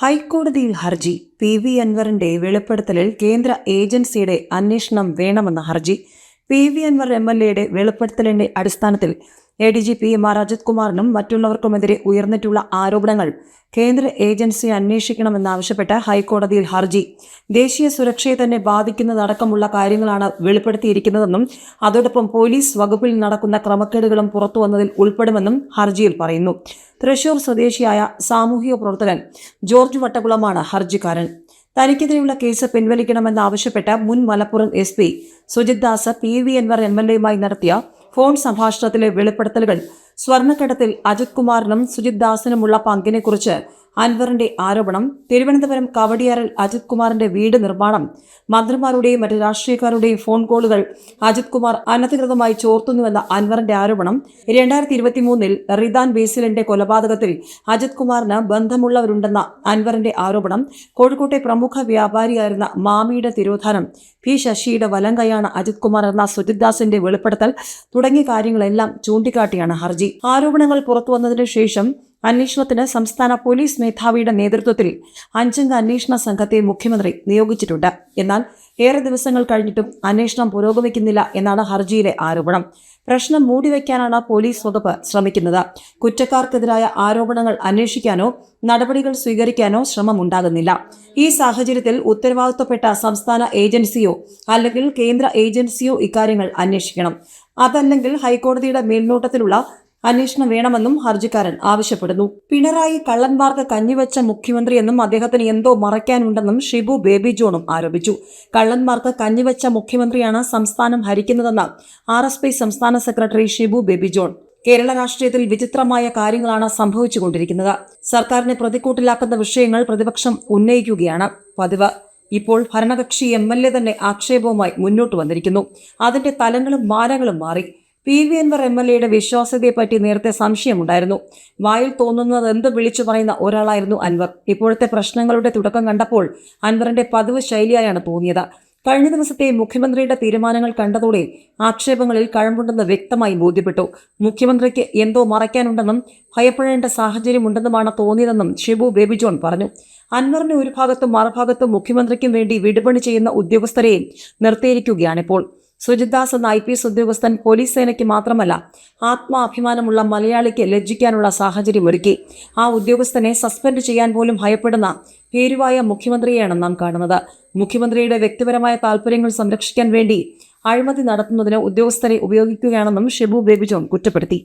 ഹൈക്കോടതിയിൽ ഹർജി. P V അൻവറിന്റെ വെളിപ്പെടുത്തലിൽ കേന്ദ്ര ഏജൻസിയുടെ അന്വേഷണം വേണമെന്ന ഹർജി. P V Anvar M L എയുടെ വെളിപ്പെടുത്തലിന്റെ അടിസ്ഥാനത്തിൽ A D G P M Ajith കുമാറിനും മറ്റുള്ളവർക്കുമെതിരെ ഉയർന്നിട്ടുള്ള ആരോപണങ്ങൾ കേന്ദ്ര ഏജൻസി അന്വേഷിക്കണമെന്നാവശ്യപ്പെട്ട് ഹൈക്കോടതിയിൽ ഹർജി. ദേശീയ സുരക്ഷയെ തന്നെ ബാധിക്കുന്നതടക്കമുള്ള കാര്യങ്ങളാണ് വെളിപ്പെടുത്തിയിരിക്കുന്നതെന്നും അതോടൊപ്പം പോലീസ് വകുപ്പിൽ നടക്കുന്ന ക്രമക്കേടുകളും പുറത്തുവന്നതിൽ ഉൾപ്പെടുമെന്നും ഹർജിയിൽ പറയുന്നു. തൃശൂർ സ്വദേശിയായ സാമൂഹിക പ്രവർത്തകൻ ജോർജ് വട്ടകുളമാണ് ഹർജിക്കാരൻ. തനിക്കെതിരെയുള്ള കേസ് പിൻവലിക്കണമെന്നാവശ്യപ്പെട്ട് മുൻ Malappuram S P Sujith Das P V Anvar M L എയുമായി നടത്തിയ ഫോൺ സംഭാഷണത്തിലെ വെളിപ്പെടുത്തലുകൾ സ്വർണക്കടത്തിൽ അജിത് കുമാറിനും സുജിത് ദാസിനുമുള്ള പങ്കിനെക്കുറിച്ച് അൻവറിന്റെ ആരോപണം തിരുവനന്തപുരം കവടിയാറിൽ അജിത് കുമാറിന്റെ വീട് നിർമ്മാണം മന്ത്രിമാരുടെയും മറ്റ് രാഷ്ട്രീയക്കാരുടെയും ഫോൺ കോളുകൾ അജിത് കുമാർ അനധികൃതമായി ചോർത്തുന്നുവെന്ന അൻവറിന്റെ ആരോപണം രണ്ടായിരത്തി ഇരുപത്തിമൂന്നിൽ റിദാൻ ബേസിലിന്റെ കൊലപാതകത്തിൽ അജിത് കുമാറിന് ബന്ധമുള്ളവരുണ്ടെന്ന അൻവറിന്റെ ആരോപണം കോഴിക്കോട്ടെ പ്രമുഖ വ്യാപാരിയായിരുന്ന മാമിയുടെ തിരോധാനം പി ശശിയുടെ വലം കൈയാണ് അജിത് കുമാർ എന്ന സുജിത്ദാസിന്റെ വെളിപ്പെടുത്തൽ തുടങ്ങിയ കാര്യങ്ങളെല്ലാം ചൂണ്ടിക്കാട്ടിയാണ് ഹർജി. ആരോപണങ്ങൾ പുറത്തുവന്നതിനു ശേഷം അന്വേഷണത്തിന് സംസ്ഥാന പോലീസ് മേധാവിയുടെ നേതൃത്വത്തിൽ അഞ്ചംഗ അന്വേഷണ സംഘത്തെ മുഖ്യമന്ത്രി നിയോഗിച്ചിട്ടുണ്ട്. എന്നാൽ ഏറെ ദിവസങ്ങൾ കഴിഞ്ഞിട്ടും അന്വേഷണം പുരോഗമിക്കുന്നില്ല എന്നാണ് ഹർജിയിലെ ആരോപണം. പ്രശ്നം മൂടിവെക്കാനാണ് പോലീസ് വകുപ്പ് ശ്രമിക്കുന്നത്. കുറ്റക്കാർക്കെതിരായ ആരോപണങ്ങൾ അന്വേഷിക്കാനോ നടപടികൾ സ്വീകരിക്കാനോ ശ്രമമുണ്ടാകുന്നില്ല. ഈ സാഹചര്യത്തിൽ ഉത്തരവാദിത്തപ്പെട്ട സംസ്ഥാന ഏജൻസിയോ അല്ലെങ്കിൽ കേന്ദ്ര ഏജൻസിയോ ഇക്കാര്യങ്ങൾ അന്വേഷിക്കണം. അതല്ലെങ്കിൽ ഹൈക്കോടതിയുടെ മേൽനോട്ടത്തിലുള്ള അന്വേഷണം വേണമെന്നും ഹർജിക്കാരൻ ആവശ്യപ്പെടുന്നു. പിണറായി കള്ളന്മാർക്ക് കഞ്ഞിവെച്ച മുഖ്യമന്ത്രിയെന്നും അദ്ദേഹത്തിന് എന്തോ മറയ്ക്കാനുണ്ടെന്നും ഷിബു ബേബി ജോണും ആരോപിച്ചു. കള്ളന്മാർക്ക് കഞ്ഞിവെച്ച മുഖ്യമന്ത്രിയാണ് സംസ്ഥാനം ഹരിക്കുന്നതെന്ന് ആർ എസ് പി സംസ്ഥാന സെക്രട്ടറി ഷിബു ബേബി ജോൺ. കേരള രാഷ്ട്രീയത്തിൽ വിചിത്രമായ കാര്യങ്ങളാണ് സംഭവിച്ചുകൊണ്ടിരിക്കുന്നത്. സർക്കാരിനെ പ്രതിക്കൂട്ടിലാക്കുന്ന വിഷയങ്ങൾ പ്രതിപക്ഷം ഉന്നയിക്കുകയാണ്. പതിവ്. ഇപ്പോൾ ഭരണകക്ഷി എം എൽ എ തന്നെ ആക്ഷേപവുമായി മുന്നോട്ട് വന്നിരിക്കുന്നു. അതിന്റെ തലങ്ങളും മാനങ്ങളും മാറി. P V Anvar M L എയുടെ വിശ്വാസ്യതയെപ്പറ്റി നേരത്തെ സംശയമുണ്ടായിരുന്നു. വായിൽ തോന്നുന്നത് എന്ത് വിളിച്ചു പറയുന്ന ഒരാളായിരുന്നു അൻവർ. ഇപ്പോഴത്തെ പ്രശ്നങ്ങളുടെ തുടക്കം കണ്ടപ്പോൾ അൻവറിന്റെ പതിവ് ശൈലിയായാണ് തോന്നിയത്. കഴിഞ്ഞ ദിവസത്തെ മുഖ്യമന്ത്രിയുടെ തീരുമാനങ്ങൾ കണ്ടതോടെ ആക്ഷേപങ്ങളിൽ കഴമ്പുണ്ടെന്ന് വ്യക്തമായി ബോധ്യപ്പെട്ടു. മുഖ്യമന്ത്രിക്ക് എന്തോ മറയ്ക്കാനുണ്ടെന്നും ഭയപ്പെടേണ്ട സാഹചര്യമുണ്ടെന്നുമാണ് തോന്നിയതെന്നും ഷിബു ബേബി ജോൺ പറഞ്ഞു. അൻവറിന് ഒരു ഭാഗത്തും മറുഭാഗത്തും മുഖ്യമന്ത്രിക്കും വേണ്ടി വിടുപണി ചെയ്യുന്ന ഉദ്യോഗസ്ഥരെയും നിർത്തിയിരിക്കുകയാണിപ്പോൾ സുജിത് ദാസ് എന്ന ഐ പി എസ് ഉദ്യോഗസ്ഥൻ പോലീസ് സേനയ്ക്ക് മാത്രമല്ല ആത്മാഭിമാനമുള്ള മലയാളിക്ക് ലജ്ജിക്കാനുള്ള സാഹചര്യമൊരുക്കി ആ ഉദ്യോഗസ്ഥനെ സസ്പെൻഡ് ചെയ്യാൻ പോലും ഭയപ്പെടുന്ന ഭീരുവായ മുഖ്യമന്ത്രിയെയാണ് നാം കാണുന്നത്. മുഖ്യമന്ത്രിയുടെ വ്യക്തിപരമായ താൽപ്പര്യങ്ങൾ സംരക്ഷിക്കാൻ വേണ്ടി അഴിമതി നടത്തുന്നതിന് ഉദ്യോഗസ്ഥരെ ഉപയോഗിക്കുകയാണെന്നും ഷെബു ബേബി ജോൺ കുറ്റപ്പെടുത്തി.